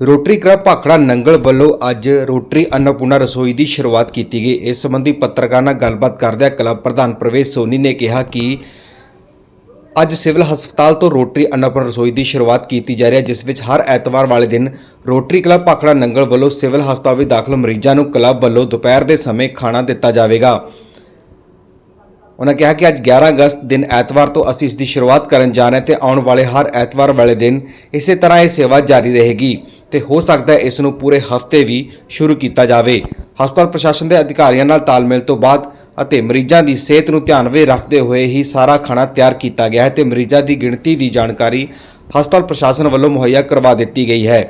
Rotary club Bhakra Nangal ਵੱਲੋਂ ਅੱਜ rotary Annapurna ਰਸੋਈ ਦੀ ਸ਼ੁਰੂਆਤ ਕੀਤੀ ਗਈ। ਇਸ ਸੰਬੰਧੀ ਪੱਤਰਕਾਰਾਂ ਨਾਲ ਗੱਲਬਾਤ ਕਰਦਿਆਂ ਕਲੱਬ ਪ੍ਰਧਾਨ ਪ੍ਰਵੇਸ਼ ਸੋਨੀ ਨੇ ਕਿਹਾ ਕਿ ਅੱਜ ਸਿਵਲ ਹਸਪਤਾਲ ਤੋਂ ਰੋਟਰੀ ਅੰਨਪੂਰਣਾ ਰਸੋਈ ਦੀ ਸ਼ੁਰੂਆਤ ਕੀਤੀ ਜਾ ਰਹੀ ਹੈ, ਜਿਸ ਵਿੱਚ ਹਰ ਐਤਵਾਰ ਵਾਲੇ ਦਿਨ ਰੋਟਰੀ ਕਲੱਬ ਭਾਖੜਾ ਨੰਗਲ ਵੱਲੋਂ ਸਿਵਲ ਹਸਪਤਾਲ ਵਿੱਚ ਦਾਖਲ ਮਰੀਜ਼ਾਂ ਨੂੰ ਕਲੱਬ ਵੱਲੋਂ ਦੁਪਹਿਰ ਦੇ ਸਮੇਂ ਖਾਣਾ ਦਿੱਤਾ ਜਾਵੇਗਾ। ਉਹਨਾਂ ਕਿਹਾ ਕਿ ਅੱਜ 11 ਅਗਸਤ ਦਿਨ ਐਤਵਾਰ ਤੋਂ ਅਸੀਂ ਇਸ ਦੀ ਸ਼ੁਰੂਆਤ ਕਰਨ ਜਾ ਰਹੇ ਹਾਂ ਤੇ ਆਉਣ ਵਾਲੇ ਹਰ ਐਤਵਾਰ ਵਾਲੇ ਦਿਨ ਇਸੇ ਤਰ੍ਹਾਂ ਇਹ ਸੇਵਾ ਜਾਰੀ ਰਹੇਗੀ। ਤੇ ਹੋ ਸਕਦਾ ਹੈ ਇਸ ਨੂੰ ਪੂਰੇ ਹਫ਼ਤੇ ਵੀ ਸ਼ੁਰੂ ਕੀਤਾ ਜਾਵੇ। ਹਸਪਤਾਲ ਪ੍ਰਸ਼ਾਸਨ ਦੇ ਅਧਿਕਾਰੀਆਂ ਨਾਲ ਤਾਲਮੇਲ ਤੋਂ ਬਾਅਦ ਅਤੇ ਮਰੀਜ਼ਾਂ ਦੀ ਸਿਹਤ ਨੂੰ ਧਿਆਨ ਵਿੱਚ ਰੱਖਦੇ ਹੋਏ ਹੀ ਸਾਰਾ ਖਾਣਾ ਤਿਆਰ ਕੀਤਾ ਗਿਆ ਹੈ ਤੇ ਮਰੀਜ਼ਾਂ ਦੀ ਗਿਣਤੀ ਦੀ ਜਾਣਕਾਰੀ ਹਸਪਤਾਲ ਪ੍ਰਸ਼ਾਸਨ ਵੱਲੋਂ ਮੁਹੱਈਆ ਕਰਵਾ ਦਿੱਤੀ ਗਈ ਹੈ।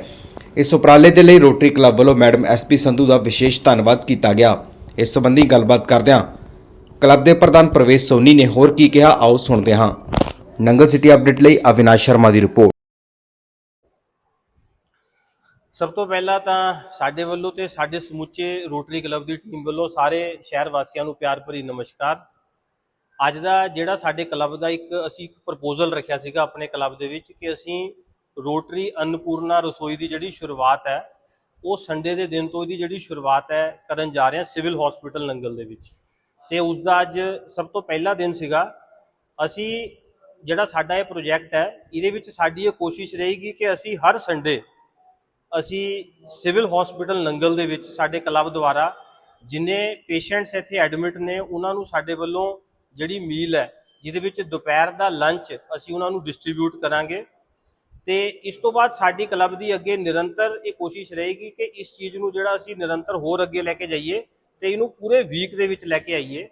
ਇਸ ਉਪਰਾਲੇ ਦੇ ਲਈ ਰੋਟਰੀ ਕਲੱਬ ਵੱਲੋਂ ਮੈਡਮ ਐਸਪੀ ਸੰਧੂ ਦਾ ਵਿਸ਼ੇਸ਼ ਧੰਨਵਾਦ ਕੀਤਾ ਗਿਆ। ਇਸ ਸੰਬੰਧੀ ਗੱਲਬਾਤ ਕਰਦਿਆਂ ਕਲੱਬ ਦੇ ਪ੍ਰਧਾਨ ਪ੍ਰਵੇਸ਼ ਸੋਨੀ ਨੇ ਹੋਰ ਕੀ ਕਿਹਾ, ਆਓ ਸੁਣਦੇ ਹਾਂ। ਨੰਗਲ ਸਿਟੀ ਅਪਡੇਟ ਲਈ ਅਵਿਨਾਸ਼ ਸ਼ਰਮਾ ਦੀ ਰਿਪੋਰਟ। ਸਭ ਤੋਂ ਪਹਿਲਾਂ ਤਾਂ ਸਾਡੇ ਵੱਲੋਂ ਤੇ ਸਾਡੇ ਸਮੁੱਚੇ ਰੋਟਰੀ ਕਲੱਬ ਦੀ ਟੀਮ ਵੱਲੋਂ ਸਾਰੇ ਸ਼ਹਿਰ ਵਾਸੀਆਂ ਨੂੰ ਪਿਆਰ ਭਰੀ ਨਮਸਕਾਰ। ਅੱਜ ਦਾ ਜਿਹੜਾ ਸਾਡੇ ਕਲੱਬ ਦਾ ਇੱਕ ਅਸੀਂ ਇੱਕ ਪ੍ਰਪੋਜ਼ਲ ਰੱਖਿਆ ਸੀਗਾ ਆਪਣੇ ਕਲੱਬ ਦੇ ਵਿੱਚ ਕਿ ਅਸੀਂ ਰੋਟਰੀ ਅੰਨਪੂਰਨਾ ਰਸੋਈ ਦੀ ਜਿਹੜੀ ਸ਼ੁਰੂਆਤ ਹੈ, ਉਹ ਸੰਡੇ ਦੇ ਦਿਨ ਤੋਂ ਇਹਦੀ ਜਿਹੜੀ ਸ਼ੁਰੂਆਤ ਹੈ ਕਰਨ ਜਾ ਰਹੇ ਹਾਂ ਸਿਵਲ ਹਸਪੀਟਲ ਨੰਗਲ ਦੇ ਵਿੱਚ। ਤੇ ਉਸ ਦਾ ਅੱਜ ਸਭ ਤੋਂ ਪਹਿਲਾ ਦਿਨ ਸੀਗਾ। ਅਸੀਂ ਜਿਹੜਾ ਸਾਡਾ ਇਹ ਪ੍ਰੋਜੈਕਟ ਹੈ, ਇਹਦੇ ਵਿੱਚ ਸਾਡੀ ਇਹ ਕੋਸ਼ਿਸ਼ ਰਹੇਗੀ ਕਿ ਅਸੀਂ ਹਰ ਸੰਡੇ ਅਸੀਂ ਸਿਵਲ ਹਸਪੀਟਲ ਨੰਗਲ ਦੇ ਵਿੱਚ ਸਾਡੇ ਕਲੱਬ ਦੁਆਰਾ ਜਿੰਨੇ ਪੇਸ਼ੈਂਟਸ ਇੱਥੇ ਐਡਮਿਟ ਨੇ, ਉਹਨਾਂ ਨੂੰ ਸਾਡੇ ਵੱਲੋਂ ਜਿਹੜੀ ਮੀਲ ਹੈ, ਜਿਹਦੇ ਵਿੱਚ ਦੁਪਹਿਰ ਦਾ ਲੰਚ ਅਸੀਂ ਉਹਨਾਂ ਨੂੰ ਡਿਸਟ੍ਰੀਬਿਊਟ ਕਰਾਂਗੇ। ਤੇ ਇਸ ਤੋਂ ਬਾਅਦ ਸਾਡੀ ਕਲੱਬ ਦੀ ਅੱਗੇ ਨਿਰੰਤਰ ਇਹ ਕੋਸ਼ਿਸ਼ ਰਹੇਗੀ ਕਿ ਇਸ ਚੀਜ਼ ਨੂੰ ਜਿਹੜਾ ਅਸੀਂ ਨਿਰੰਤਰ ਹੋਰ ਅੱਗੇ ਲੈ ਕੇ ਜਾਈਏ ਤੇ ਇਹਨੂੰ ਪੂਰੇ ਵੀਕ ਦੇ ਵਿੱਚ ਲੈ ਕੇ ਆਈਏ।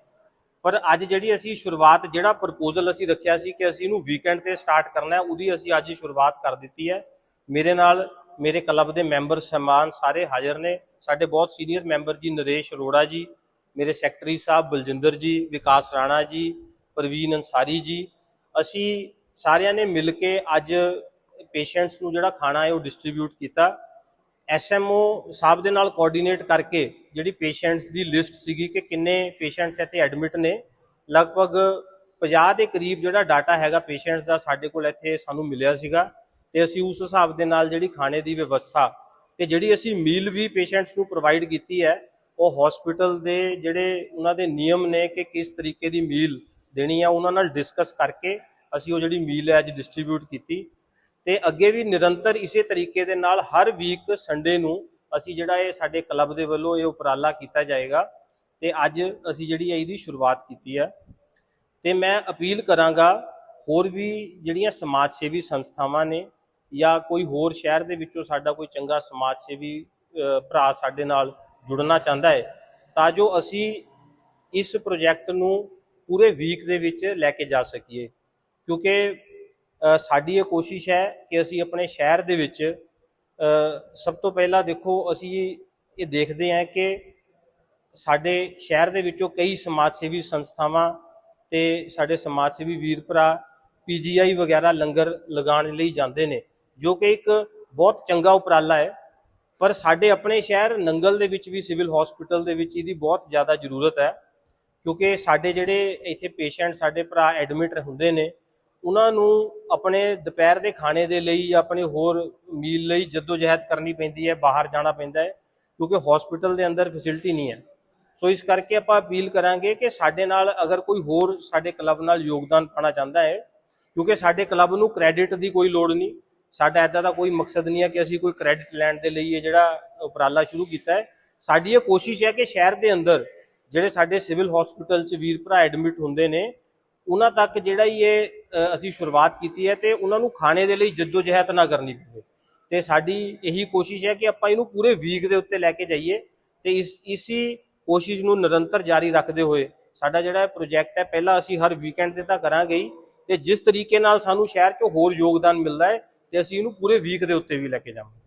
ਪਰ ਅੱਜ ਜਿਹੜੀ ਅਸੀਂ ਸ਼ੁਰੂਆਤ, ਜਿਹੜਾ ਪ੍ਰਪੋਜ਼ਲ ਅਸੀਂ ਰੱਖਿਆ ਸੀ ਕਿ ਅਸੀਂ ਇਹਨੂੰ ਵੀਕਐਂਡ ਤੇ ਸਟਾਰਟ ਕਰਨਾ ਹੈ, ਉਹਦੀ ਅਸੀਂ ਅੱਜ ਸ਼ੁਰੂਆਤ ਕਰ ਦਿੱਤੀ ਹੈ। ਮੇਰੇ ਨਾਲ ਮੇਰੇ ਕਲੱਬ ਦੇ ਮੈਂਬਰ ਸਹਿਮਾਨ ਸਾਰੇ ਹਾਜ਼ਰ ਨੇ। ਸਾਡੇ ਬਹੁਤ ਸੀਨੀਅਰ ਮੈਂਬਰ ਜੀ, ਨਰੇਸ਼ ਅਰੋੜਾ ਜੀ, ਮੇਰੇ ਸੈਕਟਰੀ ਸਾਹਿਬ ਬਲਜਿੰਦਰ ਜੀ, ਵਿਕਾਸ ਰਾਣਾ ਜੀ, ਪ੍ਰਵੀਨ ਅੰਸਾਰੀ ਜੀ। ਅਸੀਂ ਸਾਰਿਆਂ ਨੇ ਮਿਲ ਕੇ ਅੱਜ ਪੇਸ਼ੈਂਟਸ ਨੂੰ ਜਿਹੜਾ ਖਾਣਾ ਹੈ ਉਹ ਡਿਸਟ੍ਰੀਬਿਊਟ ਕੀਤਾ। ਐਸਐਮਓ ਸਾਹਿਬ ਦੇ ਨਾਲ ਕੋਆਰਡੀਨੇਟ ਕਰਕੇ ਜਿਹੜੀ ਪੇਸ਼ੈਂਟਸ ਦੀ ਲਿਸਟ ਸੀਗੀ ਕਿ ਕਿੰਨੇ ਪੇਸ਼ੈਂਟਸ ਇੱਥੇ ਐਡਮਿਟ ਨੇ, ਲਗਭਗ 50 ਦੇ ਕਰੀਬ ਜਿਹੜਾ ਡਾਟਾ ਹੈਗਾ ਪੇਸ਼ੈਂਟਸ ਦਾ ਸਾਡੇ ਕੋਲ ਇੱਥੇ ਸਾਨੂੰ ਮਿਲਿਆ ਸੀਗਾ। ਤੇ ਅਸੀਂ ਉਸ ਹਿਸਾਬ ਦੇ ਨਾਲ ਜਿਹੜੀ ਖਾਣੇ ਦੀ ਵਿਵਸਥਾ ਤੇ ਜਿਹੜੀ ਅਸੀਂ ਮੀਲ ਵੀ ਪੇਸ਼ੈਂਟਸ ਨੂੰ ਪ੍ਰੋਵਾਈਡ ਕੀਤੀ ਹੈ, ਉਹ ਹਸਪੀਟਲ ਦੇ ਜਿਹੜੇ ਉਹਨਾਂ ਦੇ ਨਿਯਮ ਨੇ ਕਿ ਕਿਸ ਤਰੀਕੇ ਦੀ ਮੀਲ ਦੇਣੀ ਆ, ਉਹਨਾਂ ਨਾਲ ਡਿਸਕਸ ਕਰਕੇ ਅਸੀਂ ਉਹ ਜਿਹੜੀ ਮੀਲ ਹੈ ਅੱਜ ਡਿਸਟ੍ਰੀਬਿਊਟ ਕੀਤੀ। ਤੇ ਅੱਗੇ ਵੀ ਨਿਰੰਤਰ ਇਸੇ ਤਰੀਕੇ ਦੇ ਨਾਲ ਹਰ ਵੀਕ ਸੰਡੇ ਨੂੰ ਅਸੀਂ ਜਿਹੜਾ ਇਹ ਸਾਡੇ ਕਲੱਬ ਦੇ ਵੱਲੋਂ ਇਹ ਉਪਰਾਲਾ ਕੀਤਾ ਜਾਏਗਾ ਤੇ ਅੱਜ ਅਸੀਂ ਜਿਹੜੀ ਹੈ ਇਹਦੀ ਸ਼ੁਰੂਆਤ ਕੀਤੀ ਹੈ। ਤੇ ਮੈਂ ਅਪੀਲ ਕਰਾਂਗਾ ਹੋਰ ਵੀ ਜਿਹੜੀਆਂ ਸਮਾਜ ਸੇਵੀ ਸੰਸਥਾਵਾਂ ਨੇ ਜਾਂ ਕੋਈ ਹੋਰ ਸ਼ਹਿਰ ਦੇ ਵਿੱਚੋਂ ਸਾਡਾ ਕੋਈ ਚੰਗਾ ਸਮਾਜ ਸੇਵੀ ਭਰਾ ਸਾਡੇ ਨਾਲ ਜੁੜਨਾ ਚਾਹੁੰਦਾ ਹੈ, ਤਾਂ ਜੋ ਅਸੀਂ ਇਸ ਪ੍ਰੋਜੈਕਟ ਨੂੰ ਪੂਰੇ ਵੀਕ ਦੇ ਵਿੱਚ ਲੈ ਕੇ ਜਾ ਸਕੀਏ। ਕਿਉਂਕਿ ਸਾਡੀ ਇਹ ਕੋਸ਼ਿਸ਼ ਹੈ ਕਿ ਅਸੀਂ ਆਪਣੇ ਸ਼ਹਿਰ ਦੇ ਵਿੱਚ ਸਭ ਤੋਂ ਪਹਿਲਾਂ ਦੇਖੋ, ਅਸੀਂ ਇਹ ਦੇਖਦੇ ਹਾਂ ਕਿ ਸਾਡੇ ਸ਼ਹਿਰ ਦੇ ਵਿੱਚੋਂ ਕਈ ਸਮਾਜ ਸੇਵੀ ਸੰਸਥਾਵਾਂ ਤੇ ਸਾਡੇ ਸਮਾਜ ਸੇਵੀ ਵੀਰ ਭਰਾ ਪੀਜੀਆਈ ਵਗੈਰਾ ਲੰਗਰ ਲਗਾਉਣ ਲਈ ਜਾਂਦੇ ਨੇ। ਜੋ ਕਿ ਇੱਕ ਬਹੁਤ ਚੰਗਾ ਉਪਰਾਲਾ ਹੈ। ਪਰ ਸਾਡੇ ਆਪਣੇ ਸ਼ਹਿਰ ਨੰਗਲ ਦੇ ਵਿੱਚ ਵੀ ਸਿਵਲ ਹਸਪੀਟਲ ਦੇ ਵਿੱਚ ਇਹਦੀ ਬਹੁਤ ਜ਼ਿਆਦਾ ਜ਼ਰੂਰਤ ਹੈ। ਕਿਉਂਕਿ ਸਾਡੇ ਜਿਹੜੇ ਇੱਥੇ ਪੇਸ਼ੈਂਟ, ਸਾਡੇ ਭਰਾ ਐਡਮਿਟ ਹੁੰਦੇ ਨੇ, ਉਹਨਾਂ ਨੂੰ ਆਪਣੇ ਦੁਪਹਿਰ ਦੇ ਖਾਣੇ ਦੇ ਲਈ ਜਾਂ ਆਪਣੇ ਹੋਰ ਮੀਲ ਲਈ ਜਦੋਜਹਿਦ ਕਰਨੀ ਪੈਂਦੀ ਹੈ, ਬਾਹਰ ਜਾਣਾ ਪੈਂਦਾ ਹੈ, ਕਿਉਂਕਿ ਹਸਪੀਟਲ ਦੇ ਅੰਦਰ ਫੈਸਿਲਿਟੀ ਨਹੀਂ ਹੈ। ਸੋ ਇਸ ਕਰਕੇ ਆਪਾਂ ਅਪੀਲ ਕਰਾਂਗੇ ਕਿ ਸਾਡੇ ਨਾਲ ਅਗਰ ਕੋਈ ਹੋਰ ਸਾਡੇ ਕਲੱਬ ਨਾਲ ਯੋਗਦਾਨ ਪਾਣਾ ਚਾਹੁੰਦਾ ਹੈ, ਕਿਉਂਕਿ ਸਾਡੇ ਕਲੱਬ ਨੂੰ ਕ੍ਰੈਡਿਟ ਦੀ ਕੋਈ ਲੋੜ ਨਹੀਂ। ਸਾਡਾ ਐਦਾਂ ਦਾ ਕੋਈ ਮਕਸਦ ਨਹੀਂ ਹੈ ਕਿ ਅਸੀਂ ਕੋਈ ਕ੍ਰੈਡਿਟ ਲੈਣ ਦੇ ਲਈ ਇਹ ਜਿਹੜਾ ਉਪਰਾਲਾ ਸ਼ੁਰੂ ਕੀਤਾ ਹੈ। ਸਾਡੀ ਇਹ ਕੋਸ਼ਿਸ਼ ਹੈ ਕਿ ਸ਼ਹਿਰ ਦੇ ਅੰਦਰ ਜਿਹੜੇ ਸਾਡੇ ਸਿਵਲ ਹਸਪੀਟਲ 'ਚ ਵੀਰ ਭਰਾ ਐਡਮਿਟ ਹੁੰਦੇ ਨੇ, ਉਹਨਾਂ ਤੱਕ ਜਿਹੜਾ ਹੀ ਇਹ ਅਸੀਂ ਸ਼ੁਰੂਆਤ ਕੀਤੀ ਹੈ ਤੇ ਉਹਨਾਂ ਨੂੰ ਖਾਣੇ ਦੇ ਲਈ ਜਦੋਜਹਿਦ ਨਾ ਕਰਨੀ ਪਵੇ। ਤੇ ਸਾਡੀ ਇਹੀ ਕੋਸ਼ਿਸ਼ ਹੈ ਕਿ ਆਪਾਂ ਇਹਨੂੰ ਪੂਰੇ ਵੀਕ ਦੇ ਉੱਤੇ ਲੈ ਕੇ ਜਾਈਏ ਤੇ ਇਸ, ਇਸੀ ਕੋਸ਼ਿਸ਼ ਨੂੰ ਨਿਰੰਤਰ ਜਾਰੀ ਰੱਖਦੇ ਹੋਏ ਸਾਡਾ ਜਿਹੜਾ ਪ੍ਰੋਜੈਕਟ ਹੈ, ਪਹਿਲਾਂ ਅਸੀਂ ਹਰ ਵੀਕਐਂਡ ਤੇ ਤਾਂ ਕਰਾਂਗੇ ਹੀ ਤੇ ਜਿਸ ਤਰੀਕੇ ਨਾਲ ਸਾਨੂੰ ਸ਼ਹਿਰ 'ਚੋਂ ਹੋਰ ਯੋਗਦਾਨ ਮਿਲਦਾ ਹੈ ਤੇ ਅਸੀਂ ਇਹਨੂੰ ਪੂਰੇ ਵੀਕ ਦੇ ਉੱਤੇ ਵੀ ਲੈ ਕੇ ਜਾਵਾਂਗੇ।